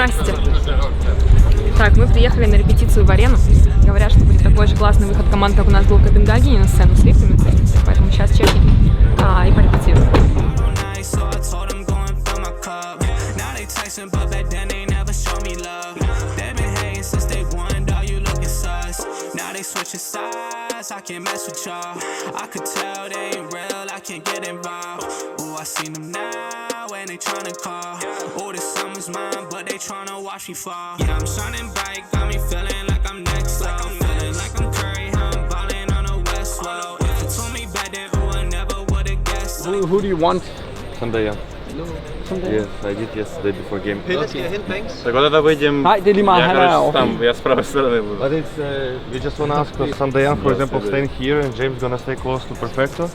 Здрасте. Так, мы приехали на репетицию в арену. Говорят, что будет такой же классный выход команд, как у нас был в Копенгагене на сцену с лифтами. Поэтому сейчас чекнем а, и порепетируем. Switching sides, I can't mess with y'all. I could tell they ain't real, I can't get involved. Ooh, I seen them now, and they tryna call. Ooh, this summer's mine, but they tryna watch me fall. Yeah, I'm shining bright, got me feeling like I'm next up. Feeling like I'm Curry, how I'm ballin' on the West Wall. If you told me back then, ooh, I never would've guessed. Who, who do you want? something? Yes, I did yesterday before game. Tak odada wyjdziemy, Right, did you my ja head. But it's uh, you just want to ask for sunday for example, staying here, and James gonna stay close to Perfecto,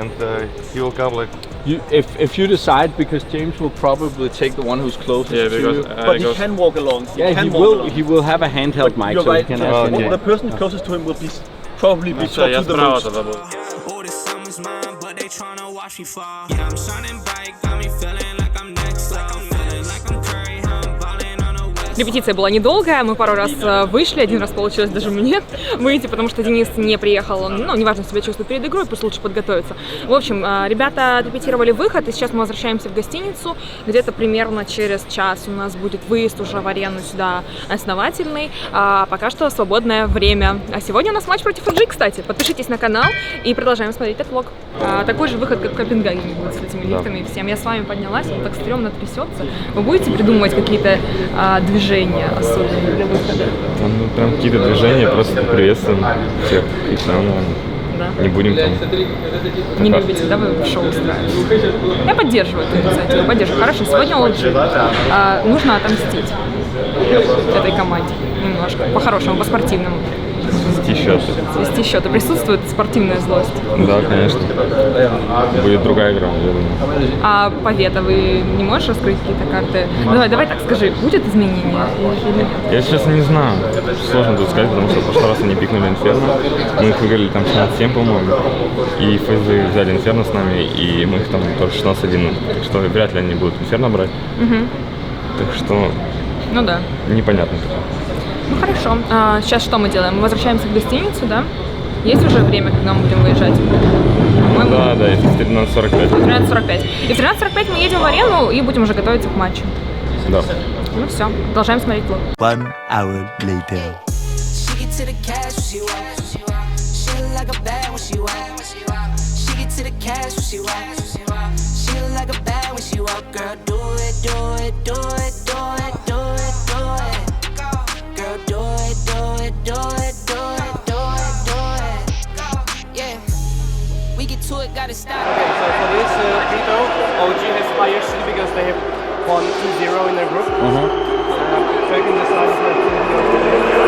and uh, he will come like You, if, if you decide, because James will probably take the one who's closest Yeah, to you. But he can walk along. He yeah, can he walk will. along. He will have a handheld mic, You're so right. he can ask. The person closest to him will be probably be Kurczę, to the most. All mine, but they watch me fall. Yeah, I'm shining bright, Репетиция была недолгая, мы пару раз э, вышли, один раз получилось даже мне выйти, потому что Денис не приехал, он, ну, неважно, себя чувствует перед игрой, пусть лучше подготовиться. В общем, э, ребята репетировали выход, и сейчас мы возвращаемся в гостиницу, где-то примерно через час у нас будет выезд уже в арену сюда основательный, а пока что свободное время. А сегодня у нас матч против Фаджи, кстати, подпишитесь на канал и продолжаем смотреть этот влог. А, такой же выход, как в Копенгагене будет с этими лифтами и всем. Я с вами поднялась, он так стрёмно трясется. Вы будете придумывать какие-то а, движения особенные для выхода? там, ну, прям какие-то движения, просто приветствуем всех. И все Да. не будем там. Не любите, да, вы шоу устраивать? Я поддерживаю эту инициативу, поддерживаю. Хорошо, сегодня лучше. А, нужно отомстить этой команде немножко, по-хорошему, по-спортивному. Счет. Свести счеты. Присутствует спортивная злость. Да, конечно. Будет другая игра, я думаю. А Павета, вы не можешь раскрыть какие-то карты? Давай, давай так скажи, будет изменение? Я, честно, не знаю. Сложно тут сказать, потому что в прошлый раз они пикнули Инферно. Мы их выиграли там 16-7, по-моему. И Фейзы взяли Инферно с нами, и мы их там тоже 16-1. Так что вряд ли они будут Инферно брать. Так что Ну да. непонятно пока. Ну хорошо. А, сейчас что мы делаем? Мы возвращаемся в гостиницу, да? Есть уже время, когда мы будем выезжать? По-моему, Да, да, это в 13.45. 13.45. И в 13.45 мы едем в арену и будем уже готовиться к матчу. Да. Ну все, продолжаем смотреть влог. One hour later. She get to the cash when she walk. She look like a bad when she walk. She get to the cash when she walk. She look like a bad when she walk. Girl, do it, do it, do it, This uh, Tito. OG has higher seed because they have won 2-0 in their group. Mm-hmm. Uh, Turkey decided that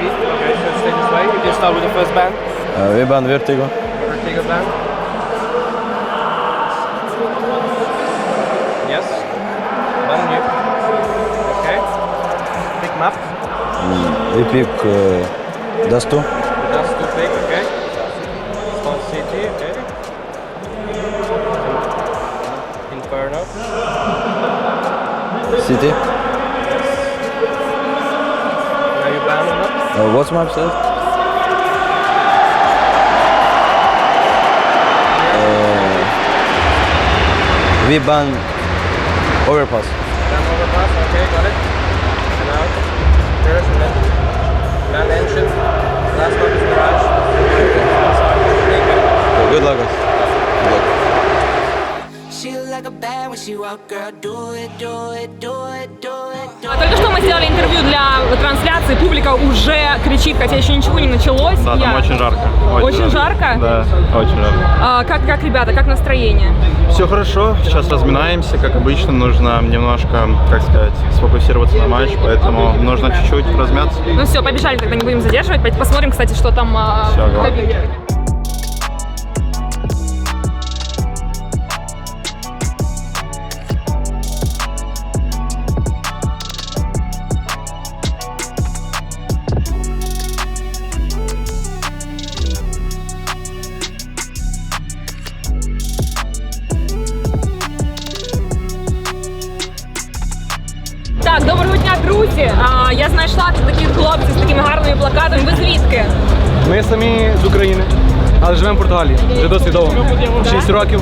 Okay, so stay this way. We can start with the first band. Uh, we band Vertigo. Vertigo band. Yes. Band new. Okay. Pick map. Mm, we pick uh, Dust 2. City. Are you bound? Uh, what's my upset? Uh, we ban overpass. Ban overpass, okay, got it. And now, there's a net. Ban engine. Last one is garage. Okay, good luck, guys. Good luck. Только что мы сделали интервью для трансляции, публика уже кричит, хотя еще ничего не началось. Да, там Я- очень жарко. Очень жарко? Да, очень жарко. А, как, как, ребята, как настроение? Все хорошо, сейчас разминаемся, как обычно, нужно немножко, как сказать, сфокусироваться на матч, поэтому нужно чуть-чуть размяться. Ну все, побежали, тогда не будем задерживать. Посмотрим, кстати, что там а, Всё, в кабинке. Гарними. Ви звідки? Ми самі з України, але живемо в Португалії. Вже досить довго. 6 років.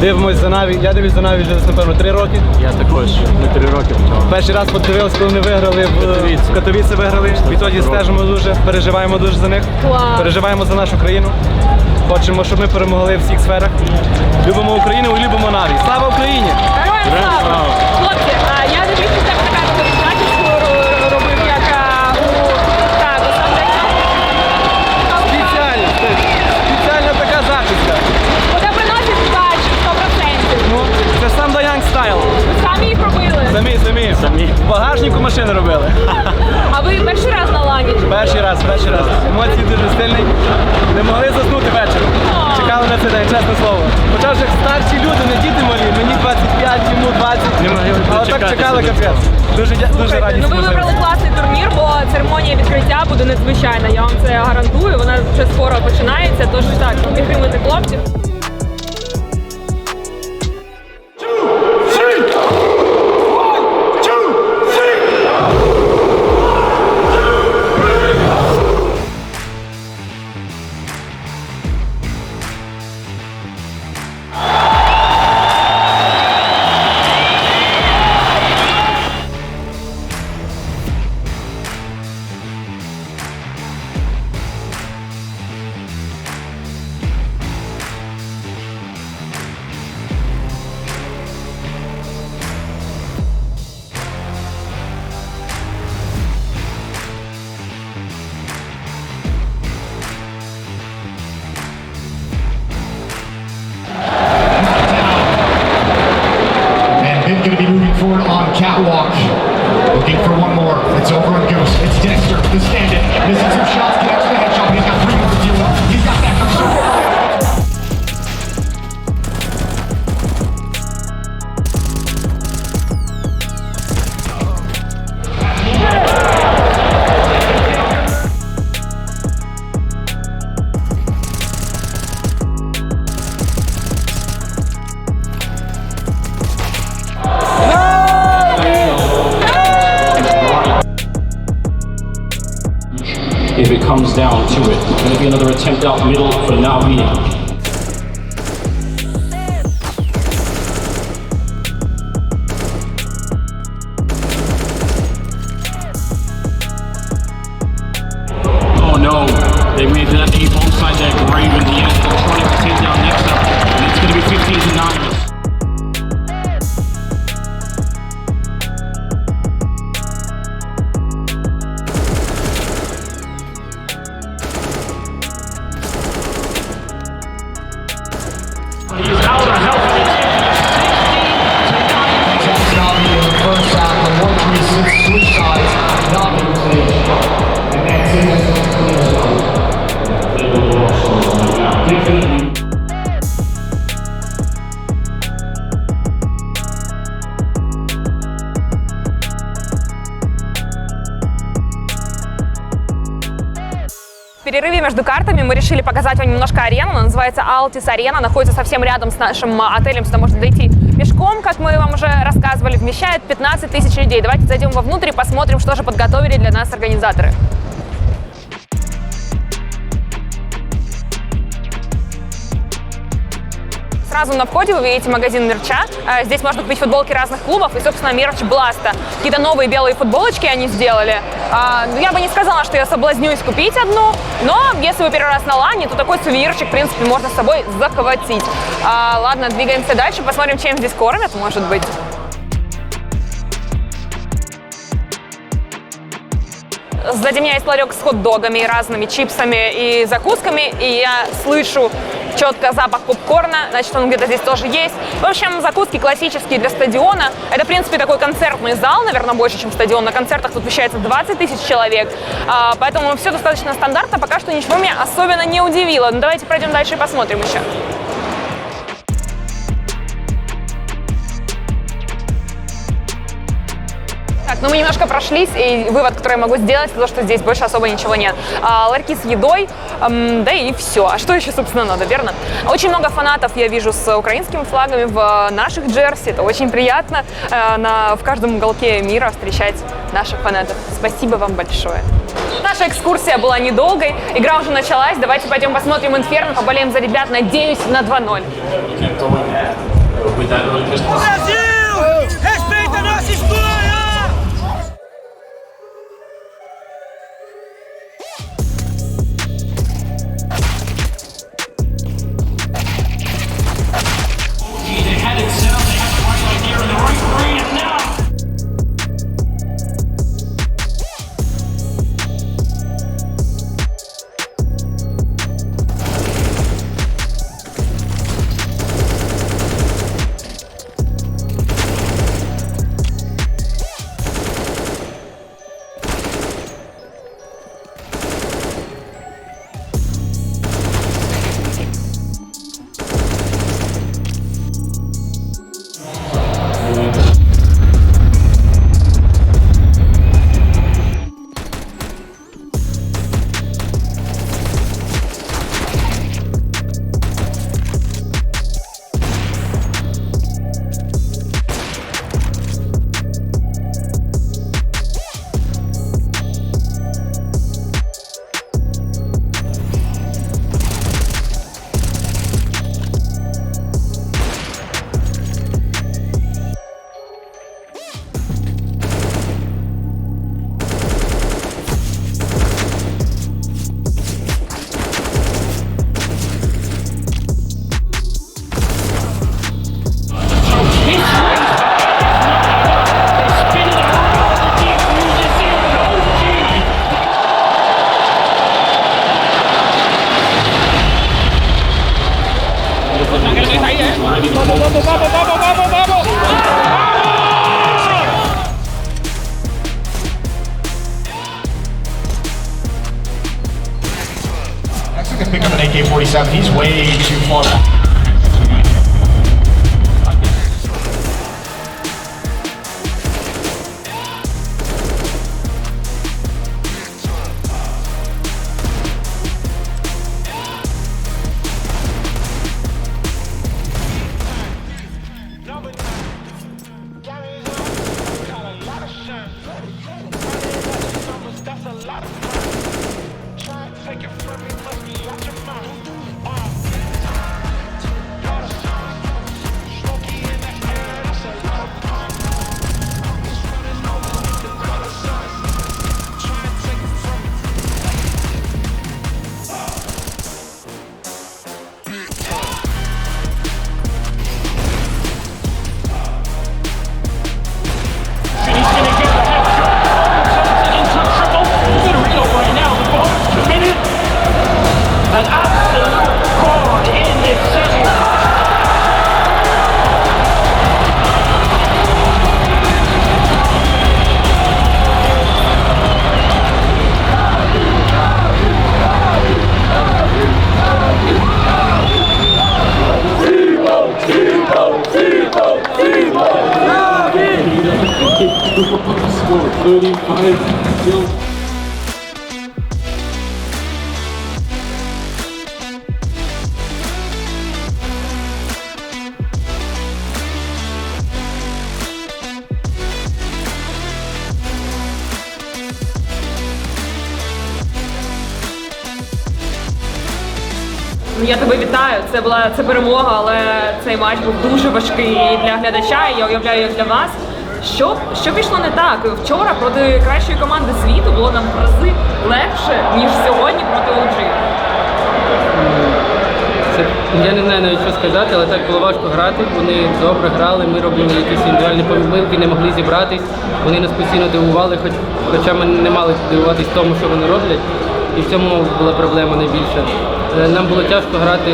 Дивимось за Наві. Я дивлюсь за Наві вже напевно, 3 роки. Я також не три роки. Перший раз подивилися, коли вони виграли в в Катовіці виграли. Відтоді стежимо дуже, переживаємо дуже за них. Клас. Переживаємо за нашу країну. Хочемо, щоб ми перемогли в всіх сферах. Любимо Україну і любимо Наві. Слава Україні! Героям слава! Хлопці, а, я дивлюся, В багажнику машини робили. А ви перший раз на лані? Перший раз, перший раз. Емоції дуже сильні. Не могли заснути вечором. Чекали на цей день, чесне слово. Хоча вже старші люди, не діти малі, мені 25, йому 20. Не могли А отак чекали капець. Дуже, дуже раді. Ну ви вибрали класний турнір, бо церемонія відкриття буде надзвичайна. Я вам це гарантую. Вона вже скоро починається. Тож так, підтримуйте хлопців. even мы решили показать вам немножко арену. Она называется Altis Арена, находится совсем рядом с нашим а, отелем, сюда можно дойти пешком, как мы вам уже рассказывали, вмещает 15 тысяч людей. Давайте зайдем вовнутрь и посмотрим, что же подготовили для нас организаторы. Сразу на входе вы видите магазин мерча. Э, Здесь можно купить футболки разных клубов и, собственно, мерч Бласта. Какие-то новые белые футболочки они сделали. А, ну, Я бы не сказала, что я соблазнюсь купить одну, но если вы первый раз на лане, то такой сувенирчик, в принципе, можно с собой захватить. А, Ладно, двигаемся дальше, посмотрим, чем здесь кормят, может быть. сзади меня есть ларек с хот-догами и разными чипсами и закусками, и я слышу четко запах попкорна, значит, он где-то здесь тоже есть. В общем, закуски классические для стадиона. Это, в принципе, такой концертный зал, наверное, больше, чем стадион. На концертах тут вещается 20 тысяч человек, А, поэтому все достаточно стандартно. Пока что ничего меня особенно не удивило. Ну, давайте пройдем дальше и посмотрим еще. Ну мы немножко прошлись, и вывод, который я могу сделать, это то, что здесь больше особо ничего нет. А, ларьки с едой, м, да и все. А что еще, собственно, надо, верно? Очень много фанатов я вижу с украинскими флагами в э, наших джерси. Это очень приятно э, на, в каждом уголке мира встречать наших фанатов. Спасибо вам большое. Наша экскурсия была недолгой, игра уже началась. Давайте пойдем посмотрим Инферно, поболеем за ребят, надеюсь, на 2-0. With that early distance. Respeita nossa história! coming AK-47. He's way too far. Я тебе вітаю. Це була це перемога, але цей матч був дуже важкий для глядача. і Я уявляю, як для вас. Що, що пішло не так? Вчора проти кращої команди світу було нам в рази легше, ніж сьогодні проти OG. Я не знаю навіть що сказати, але так було важко грати. Вони добре грали, ми робили якісь індивідуальні помилки, не могли зібратись. Вони нас постійно дивували, хоч, хоча ми не мали дивуватись тому, що вони роблять. І в цьому була проблема найбільша. Е, Нам було тяжко грати,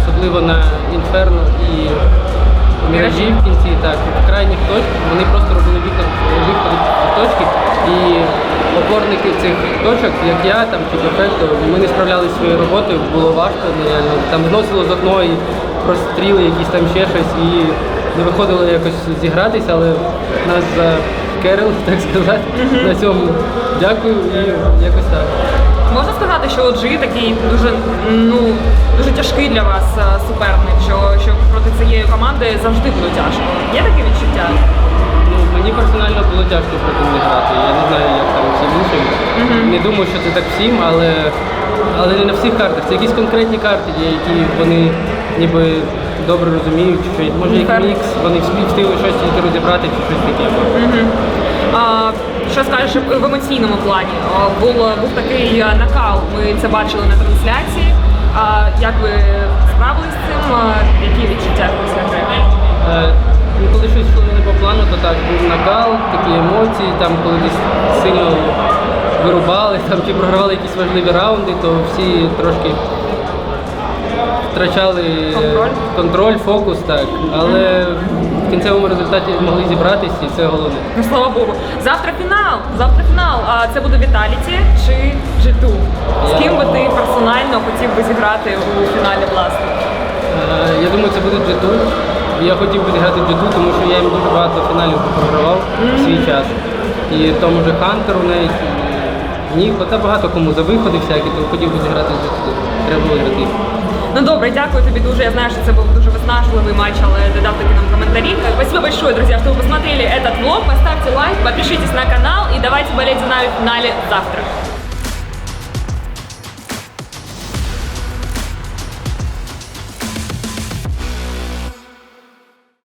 особливо на інферно і міражі в кінці. Так, в крайніх точках вони просто робили виход, виходи точки. І опорники цих точок, як я там чи Перфекто, ми не справлялися своєю роботою, було важко нереально. Там зносило з одного і простріли, якісь там ще щось, і не виходило якось зігратися, але нас закерили, так сказати. На цьому дякую і якось так. Сказати, що от Джи такий дуже ну дуже тяжкий для вас е, суперник, що, що проти цієї команди завжди буде тяжко. Є таке відчуття? Ну, мені персонально було тяжко проти них грати. Я не знаю, як там всім іншим. Не думаю, що це так всім, але, але не на всіх картах. Це якісь конкретні карти, які вони ніби добре розуміють, що може як мікс, вони встигли щось тільки розібрати чи щось таке. А, що скажеш в емоційному плані? Був, був такий е, накал, ми це бачили на трансляції. Як ви справились з цим? Які відчуття після гри? Е, ну, коли щось йшло не по плану, то так був накал, такі емоції, там коли десь сильно вирубали, там чи програвали якісь важливі раунди, то всі трошки втрачали Контроль? контроль, фокус, так. Але кінцевому результаті змогли зібратися і це головне. Ну слава Богу. Завтра фінал. Завтра фінал. А це буде Віталіті чи G2? З ким би ти персонально хотів би зіграти у фіналі власне? Е, Я думаю, це буде джиту. Я хотів би зіграти в джиту, тому що я їм дуже багато фіналів програвав в свій час. І тому же Хантеру навіть, Ніко, та багато кому за виходи всякі, то хотів би зіграти в джиту. Треба виграти. Ну добре, дякую тобі дуже. Я знаю, что это был дуже виснажливый матч, але дал таки нам комментарий. Спасибо большое, друзья, что вы посмотрели этот влог. Поставьте лайк, подпишитесь на канал и давайте болеть за нами в финале завтра.